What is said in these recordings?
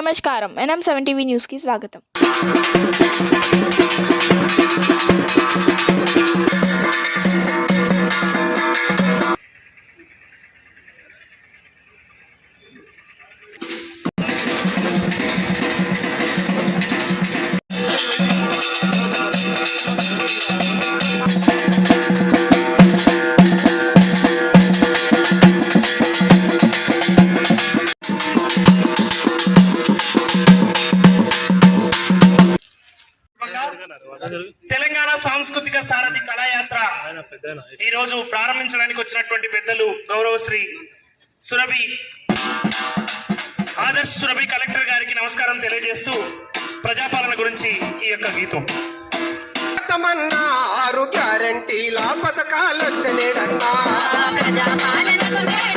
నమస్కారం NM seven TV న్యూస్కి స్వాగతం ఈ రోజు ప్రారంభించడానికి వచ్చినటువంటి పెద్దలు గౌరవశ్రీ సురభి ఆదర్శ్ సురభి కలెక్టర్ గారికి నమస్కారం తెలియజేస్తూ ప్రజాపాలన గురించి ఈ యొక్క గీతం. తమన్నా ఆరు గ్యారంటీల పథకాలొచ్చనేడన్నా ప్రజాపాలనకు నేడు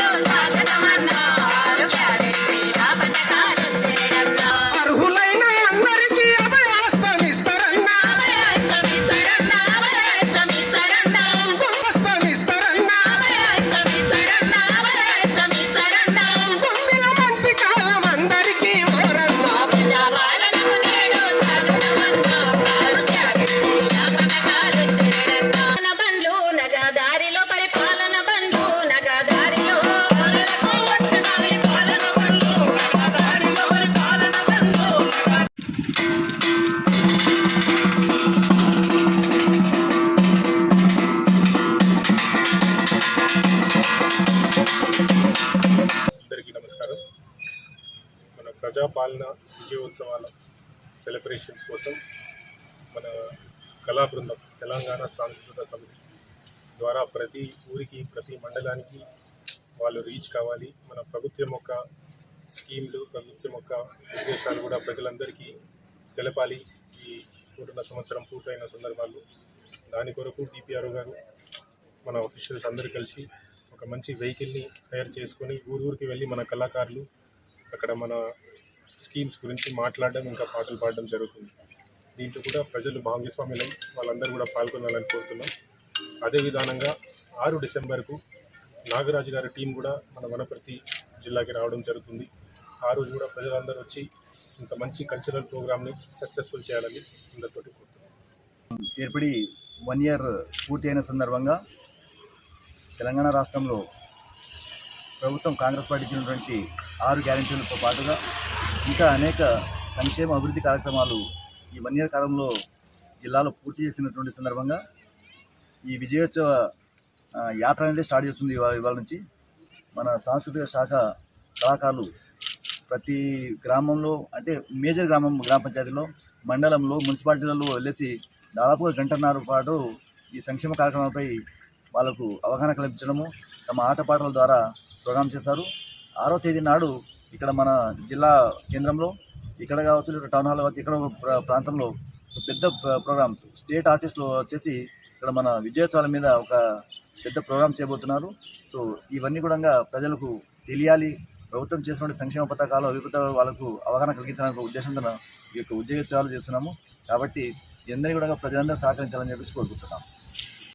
ప్రజాపాలన విజయోత్సవాల సెలబ్రేషన్స్ కోసం మన కళా బృందం తెలంగాణ సాంస్కృతిక సమితి ద్వారా ప్రతి ఊరికి ప్రతి మండలానికి వాళ్ళు రీచ్ కావాలి. మన ప్రభుత్వం యొక్క స్కీమ్లు ప్రభుత్వం యొక్క ఉద్దేశాలు కూడా ప్రజలందరికీ తెలపాలి. ఈ నూతన సంవత్సరం పూర్తయిన సందర్భాల్లో దాని కొరకు డిపిఆర్ గారు మన ఆఫీషియల్స్ అందరూ కలిసి ఒక మంచి వెహికల్ని హైర్ చేసుకొని ఊరు ఊరికి వెళ్ళి మన కళాకారులు అక్కడ మన స్కీమ్స్ గురించి మాట్లాడడం ఇంకా పాటలు పాడడం జరుగుతుంది. దీంట్లో కూడా ప్రజలు భాగస్వాములై. వాళ్ళందరూ కూడా పాల్గొనాలని కోరుతున్నాం. అదే విధానంగా ఆరు డిసెంబర్కు నాగరాజు గారి టీం కూడా మన వనపర్తి జిల్లాకి రావడం జరుగుతుంది. ఆ రోజు కూడా ప్రజలందరూ వచ్చి ఇంత మంచి కల్చరల్ ప్రోగ్రామ్ని సక్సెస్ఫుల్ చేయాలని అందరితోటి ఏర్పడి వన్ ఇయర్ పూర్తి అయిన సందర్భంగా తెలంగాణ రాష్ట్రంలో ప్రభుత్వం కాంగ్రెస్ పార్టీ ఇచ్చినటువంటి ఆరు గ్యారెంటీలతో పాటుగా ఇంకా అనేక సంక్షేమ అభివృద్ధి కార్యక్రమాలు ఈ వన్ ఇయర్ కాలంలో జిల్లాలో పూర్తి చేసినటువంటి సందర్భంగా ఈ విజయోత్సవ యాత్ర అనేది స్టార్ట్ చేస్తుంది ఇవాళ ఇవాళ నుంచి. మన సాంస్కృతిక శాఖ కళాకారులు ప్రతి గ్రామంలో అంటే మేజర్ గ్రామం గ్రామ పంచాయతీలో మండలంలో మున్సిపాలిటీలలో వెళ్ళేసి దాదాపుగా గంటన్నర పాటు ఈ సంక్షేమ కార్యక్రమాలపై వాళ్ళకు అవగాహన కల్పించడము తమ ఆటపాటల ద్వారా ప్రోగ్రామ్ చేస్తారు. ఆరో తేదీ నాడు ఇక్కడ మన జిల్లా కేంద్రంలో ఇక్కడ కావచ్చు ఇక్కడ టౌన్ హాల్ కావచ్చు ఇక్కడ ప్రాంతంలో పెద్ద ప్ర- ప్రోగ్రామ్స్ స్టేట్ ఆర్టిస్టులు వచ్చేసి ఇక్కడ మన విజయోత్సవాల మీద ఒక పెద్ద ప్రోగ్రామ్ చేయబోతున్నారు. సో ఇవన్నీ కూడా ప్రజలకు తెలియాలి. ప్రభుత్వం చేసినటువంటి సంక్షేమ పథకాలు అభివృద్ధి వాళ్ళకు అవగాహన కలిగించాలనే ఉద్దేశంతో ఈ యొక్క ఉద్యోగ చేస్తున్నాము. కాబట్టి అందరినీ కూడా ప్రజలందరూ సహకరించాలని చెప్పేసి కోరుకుంటున్నాం